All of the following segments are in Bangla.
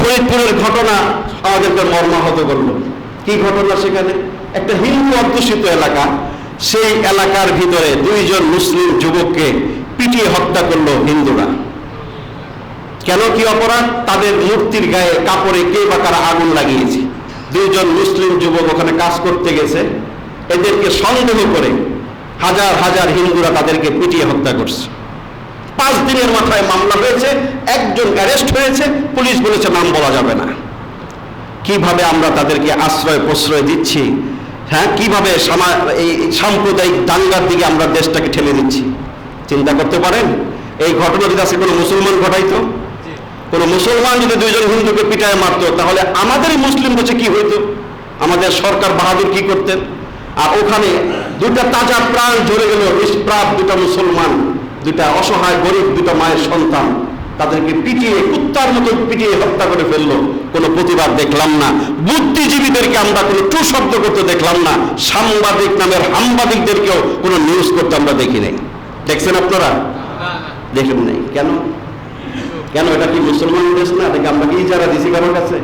ফরিদপুরের ঘটনা আমাদেরকে মর্মাহত করল। কি ঘটনা সেখানে? একটা হিন্দু অধ্যুষিত এলাকা, সেই এলাকার ভিতরে দুইজন মুসলিম যুবককে পিটিয়ে হত্যা করল হিন্দুরা। কেন কি অপরাধ? তাদের মূর্তির গায়ে কাপড়ে কে বা কারা আগুন লাগিয়েছে। দুইজন মুসলিম যুবক ওখানে কাজ করতে গেছে। এদেরকে সন্দেহ করে হাজার হাজার হিন্দুরা তাদেরকে পিটিয়ে হত্যা করছে। পাঁচ দিনের মাথায় মামলা হয়েছে, একজন অ্যারেস্ট হয়েছে, পুলিশ বলেছে নাম বলা যাবে না। কীভাবে আমরা তাদেরকে আশ্রয় প্রশ্রয় দিচ্ছি? হ্যাঁ কীভাবে এই সাম্প্রদায়িক দাঙ্গার দিকে আমরা দেশটাকে ঠেলে দিচ্ছি? চিন্তা করতে পারেন? এই ঘটনা যদি আজকে কোনো মুসলমান ঘটাইতো, কোনো মুসলমান যদি দুইজন হিন্দুকে পিটায় মারতো, তাহলে আমাদের মুসলিম দেশে কি হইতো? আমাদের সরকার বাহাদুর কি করতেন? আর ওখানে দুটা তাজা প্রাণ ঝরে গেল, নিষ্প্রাপ দুটা মুসলমান দুটা অসহায় গরিব দুটা মায়ের সন্তান। তাদেরকে পিটিয়ে, কুত্তার মতো পিটিয়ে হত্যা করে ফেলল। কোনো প্রতিবাদ দেখলাম না। বুদ্ধিজীবীদেরকে আমরা কোনো টু শব্দ করতে দেখলাম না। সাংবাদিক নামের সাংবাদিকদেরকেও কোনো নিউজ করতে আমরা দেখি নাই। দেখছেন আপনারা? দেখেন নাই। কেন? কেন? এটা কি মুসলমান দেশ না? এটাকে আমরা কি যারা দিছি কারোর কাছে?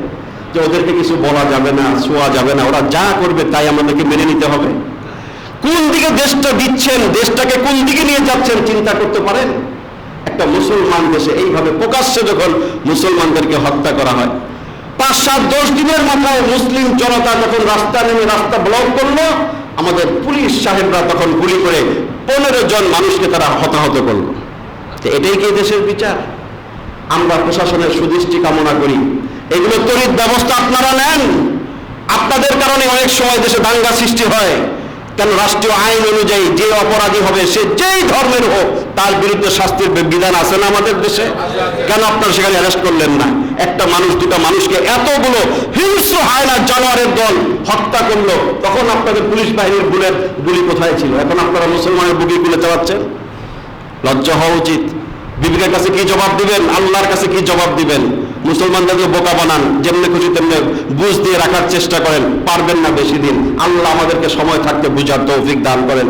যে ওদেরকে কিছু বলা যাবে না, শোয়া যাবে না। ওরা যা করবে তাই আমাদেরকে মেনে নিতে হবে। কোন দিকে দেশটা দিচ্ছেন, দেশটাকে কোন দিকে নিয়ে যাচ্ছেন চিন্তা করতে পারেন? একটা মুসলমান দেশে এইভাবে প্রকাশ্যে যখন মুসলমানদেরকে হত্যা করা হয়, পাঁচ সাত দশ দিনের মাথায় মুসলিম জনতা যখন রাস্তা নেমে রাস্তা ব্লক করল, আমাদের পুলিশ সাহেবরা তখন গুলি করে পনেরো জন মানুষকে তারা হতাহত করল। এটাই কি দেশের বিচার? আমরা প্রশাসনের সুদৃষ্টি কামনা করি। এগুলো তড়িৎ ব্যবস্থা আপনারা নেন। আপনাদের কারণে অনেক সময় দেশে দাঙ্গা সৃষ্টি হয়। কেন রাষ্ট্রীয় আইন অনুযায়ী যে অপরাধী হবে সে যেই ধর্মের হোক, তার বিরুদ্ধে শাস্তির বিধান আছে না আমাদের দেশে? কেন আপনারা সেখানে অ্যারেস্ট করলেন না? একটা মানুষ দুটা মানুষকে এতগুলো হিংস্র হায়না জানোয়ারের দল হত্যা করল। তখন আপনাদের পুলিশ বাহিনীর বুলের গুলি কোথায় ছিল? এখন আপনারা মুসলমানের বুকে গুলে চালাচ্ছেন? লজ্জা হওয়া উচিত। বিবেকের কাছে কি জবাব দিবেন? আল্লাহর কাছে কি জবাব দিবেন? মুসলমানদেরকে বোকা বানান, যেমনি খুশি তেমনি বুঝ দিয়ে রাখার চেষ্টা করেন, পারবেন না বেশি দিন। আল্লাহ আমাদেরকে সময় থাকতে বুঝার তৌফিক দান করেন।